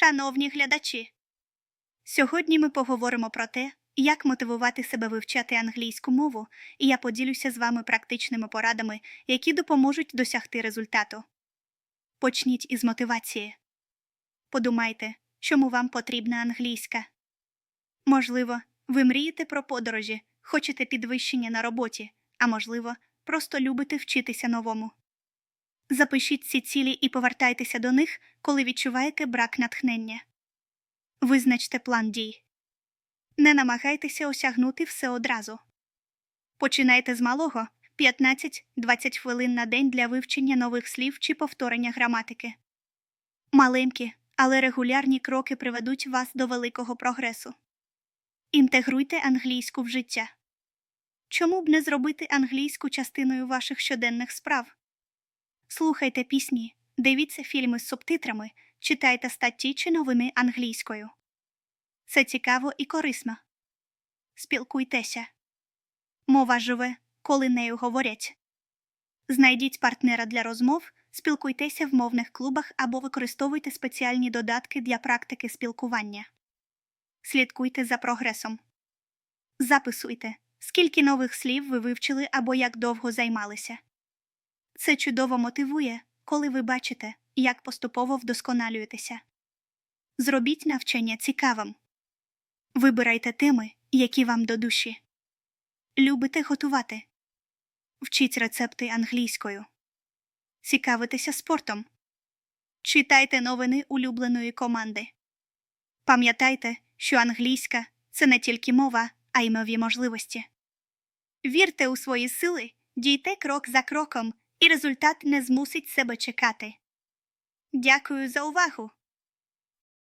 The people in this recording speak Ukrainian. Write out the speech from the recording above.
Шановні глядачі, сьогодні ми поговоримо про те, як мотивувати себе вивчати англійську мову, і я поділюся з вами практичними порадами, які допоможуть досягти результату. Почніть із мотивації. Подумайте, чому вам потрібна англійська. Можливо, ви мрієте про подорожі, хочете підвищення на роботі, а можливо, просто любите вчитися новому. Запишіть ці цілі і повертайтеся до них, коли відчуваєте брак натхнення. Визначте план дій. Не намагайтеся осягнути все одразу. Починайте з малого 15-20 хвилин на день для вивчення нових слів чи повторення граматики. Маленькі, але регулярні кроки приведуть вас до великого прогресу. Інтегруйте англійську в життя. Чому б не зробити англійську частиною ваших щоденних справ? Слухайте пісні, дивіться фільми з субтитрами, читайте статті чи новини англійською. Це цікаво і корисно. Спілкуйтеся. Мова живе, коли нею говорять. Знайдіть партнера для розмов, спілкуйтеся в мовних клубах або використовуйте спеціальні додатки для практики спілкування. Слідкуйте за прогресом. Записуйте, скільки нових слів ви вивчили або як довго займалися. Це чудово мотивує, коли ви бачите, як поступово вдосконалюєтеся. Зробіть навчання цікавим. Вибирайте теми, які вам до душі. Любите готувати. Вчіть рецепти англійською. Цікавитеся спортом. Читайте новини улюбленої команди. Пам'ятайте, що англійська це не тільки мова, а й нові можливості. Вірте у свої сили, дійте крок за кроком, і результат не змусить себе чекати. Дякую за увагу!